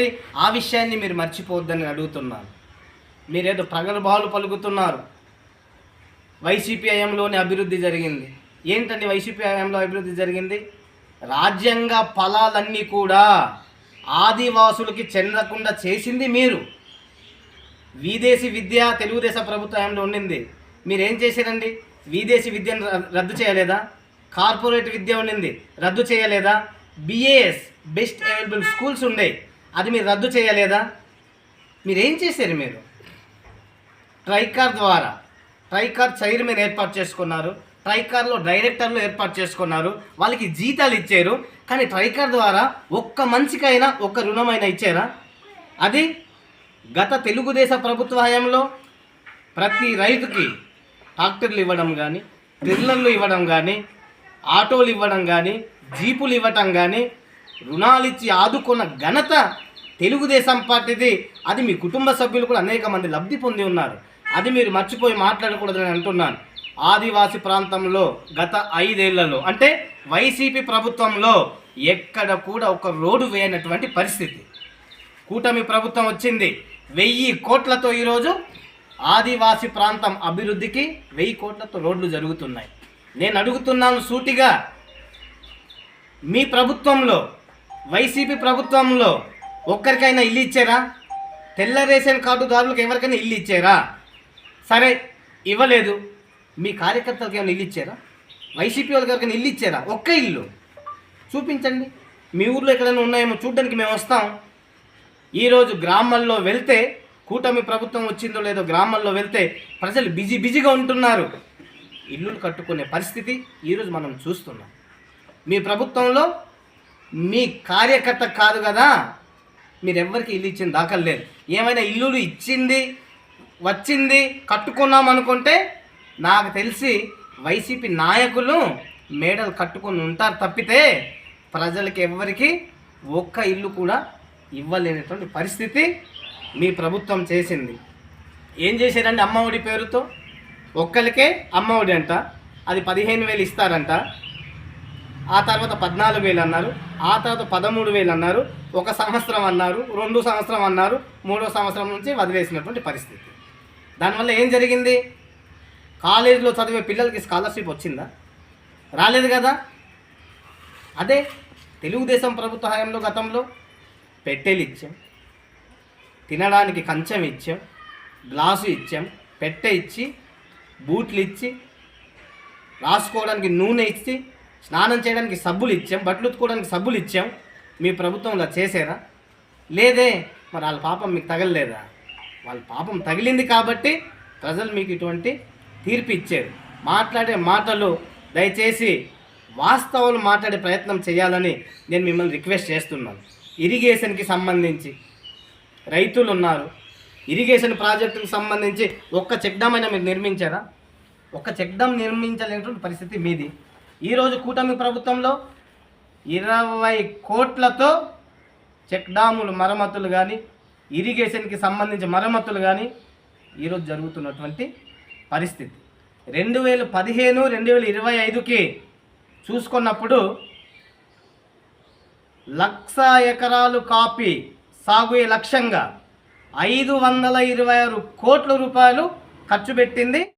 ఆ విషయాన్ని మీరు మర్చిపోవద్దని అడుగుతున్నాను. మీరేదో ప్రగల్భాలు పలుకుతున్నారు. వైసీపీ హయాంలోనే అభివృద్ధి జరిగింది. ఏంటండి వైసీపీ హయాంలో అభివృద్ధి జరిగింది? రాజ్యాంగ ఫలాలన్నీ కూడా ఆదివాసులకి చెందకుండా చేసింది మీరు. విదేశీ విద్య తెలుగుదేశ ప్రభుత్వ హయాంలో ఉండింది. మీరేం చేశారండి? విదేశీ విద్యను రద్దు చేయలేదా? కార్పొరేట్ విద్య ఉండింది. రద్దు చేయలేదా? బిఏఎస్ బెస్ట్ అవైలబుల్ స్కూల్స్ ఉండేవి అది మీరు రద్దు చేయలేదా? మీరేం చేశారు మీరు? ట్రైకార్ ద్వారా ట్రైకార్ చైర్మన్ ఏర్పాటు చేసుకున్నారు ట్రైకార్లో డైరెక్టర్లు ఏర్పాటు చేసుకున్నారు వాళ్ళకి జీతాలు ఇచ్చారు కానీ ట్రైకార్ ద్వారా ఒక్క మంచికైనా ఒక్క రుణమైనా ఇచ్చారా? అది గత తెలుగుదేశ ప్రభుత్వ హయాంలో ప్రతి రైతుకి ట్రాక్టర్లు ఇవ్వడం కానీ ట్రిల్లర్లు ఇవ్వడం కానీ ఆటోలు ఇవ్వడం కానీ జీపులు ఇవ్వటం కానీ రుణాలు ఇచ్చి ఆదుకున్న ఘనత తెలుగుదేశం పార్టీది అది మీ కుటుంబ సభ్యులు కూడా అనేక మంది లబ్ధి పొంది ఉన్నారు. అది మీరు మర్చిపోయి మాట్లాడకూడదని అంటున్నాను. ఆదివాసి ప్రాంతంలో గత ఐదేళ్ళలో అంటే వైసీపీ ప్రభుత్వంలో ఎక్కడ కూడా ఒక రోడ్డు వేయనటువంటి పరిస్థితి. కూటమి ప్రభుత్వం వచ్చింది వెయ్యి కోట్లతో ఈరోజు ఆదివాసి ప్రాంతం అభివృద్ధికి వెయ్యి కోట్లతో రోడ్లు జరుగుతున్నాయి. నేను అడుగుతున్నాను సూటిగా మీ ప్రభుత్వంలో వైసీపీ ప్రభుత్వంలో ఒక్కరికైనా ఇల్లు ఇచ్చారా? తెల్ల రేషన్ కార్డుదారులకు ఎవరికైనా ఇల్లు ఇచ్చారా? సరే ఇవ్వలేదు. మీ కార్యకర్తలకు ఏమైనా ఇల్లు ఇచ్చారా? వైసీపీ వాళ్ళకి ఎవరికైనా ఇల్లు ఇచ్చారా? ఒక్క ఇల్లు. చూపించండి. మీ ఊర్లో ఎక్కడైనా ఉన్నాయేమో చూడడానికి మేము వస్తాం. ఈరోజు గ్రామాల్లో వెళ్తే కూటమి ప్రభుత్వం వచ్చిందో లేదో గ్రామాల్లో వెళ్తే ప్రజలు బిజీ బిజీగా ఉంటున్నారు. ఇల్లులు కట్టుకునే పరిస్థితి ఈరోజు మనం చూస్తున్నాం. మీ ప్రభుత్వంలో మీ కార్యకర్త కాదు కదా? మీరెవ్వరికి ఇల్లు ఇచ్చిన దాఖలు లేదు. ఏమైనా ఇల్లులు ఇచ్చింది వచ్చింది కట్టుకున్నాం అనుకుంటే నాకు తెలిసి వైసీపీ నాయకులు మేడలు కట్టుకొని ఉంటారు తప్పితే ప్రజలకి ఎవ్వరికి ఒక్క ఇల్లు కూడా ఇవ్వలేనటువంటి పరిస్థితి మీ ప్రభుత్వం చేసింది. ఏం చేశారండి అమ్మఒడి పేరుతో? ఒక్కరికే అమ్మఒడి అంట. అది పదిహేను వేలు ఇస్తారంట. ఆ తర్వాత పద్నాలుగు వేలు అన్నారు. ఆ తర్వాత పదమూడు వేలు అన్నారు. ఒక సంవత్సరం అన్నారు. రెండు సంవత్సరం అన్నారు. మూడో సంవత్సరం నుంచి వదిలేసినటువంటి పరిస్థితి. దానివల్ల ఏం జరిగింది? కాలేజీలో చదివే పిల్లలకి స్కాలర్షిప్ వచ్చిందా? రాలేదు కదా? అదే తెలుగుదేశం ప్రభుత్వ హయాంలో గతంలో పెట్టెలు ఇచ్చాం. తినడానికి కంచం ఇచ్చాం. గ్లాసు ఇచ్చాం. పెట్టె ఇచ్చి బూట్లు ఇచ్చి రాసుకోవడానికి నూనె ఇచ్చి స్నానం చేయడానికి సబ్బులు ఇచ్చాం బట్టలు ఉత్తుకోవడానికి సబ్బులు ఇచ్చాం. మీ ప్రభుత్వంలో చేసారా? లేదే మరి వాళ్ళ పాపం మీకు తగలలేదా? వాళ్ళ పాపం తగిలింది కాబట్టి ప్రజలు మీకు ఇటువంటి తీర్పు ఇచ్చారు. మాట్లాడే మాటలు దయచేసి వాస్తవాలు మాట్లాడే ప్రయత్నం చేయాలని నేను మిమ్మల్ని రిక్వెస్ట్ చేస్తున్నాను. ఇరిగేషన్కి సంబంధించి రైతులు ఉన్నారు. ఇరిగేషన్ ప్రాజెక్టుకు సంబంధించి ఒక్క చెక్ డ్యామ్ అయినా మీరు నిర్మించారా? ఒక్క చెక్ డ్యామ్ నిర్మించలేనటువంటి పరిస్థితి మీది. ఈరోజు కూటమి ప్రభుత్వంలో ఇరవై కోట్లతో చెక్ డాములు మరమ్మతులు కానీ ఇరిగేషన్కి సంబంధించి మరమ్మతులు కానీ ఈరోజు జరుగుతున్నటువంటి పరిస్థితి. రెండు వేల పదిహేను రెండు వేల ఇరవై ఐదుకి చూసుకున్నప్పుడు లక్ష ఎకరాలు కాపీ సాగు లక్ష్యంగా ఐదు వందల ఇరవై ఆరు కోట్ల రూపాయలు ఖర్చు పెట్టింది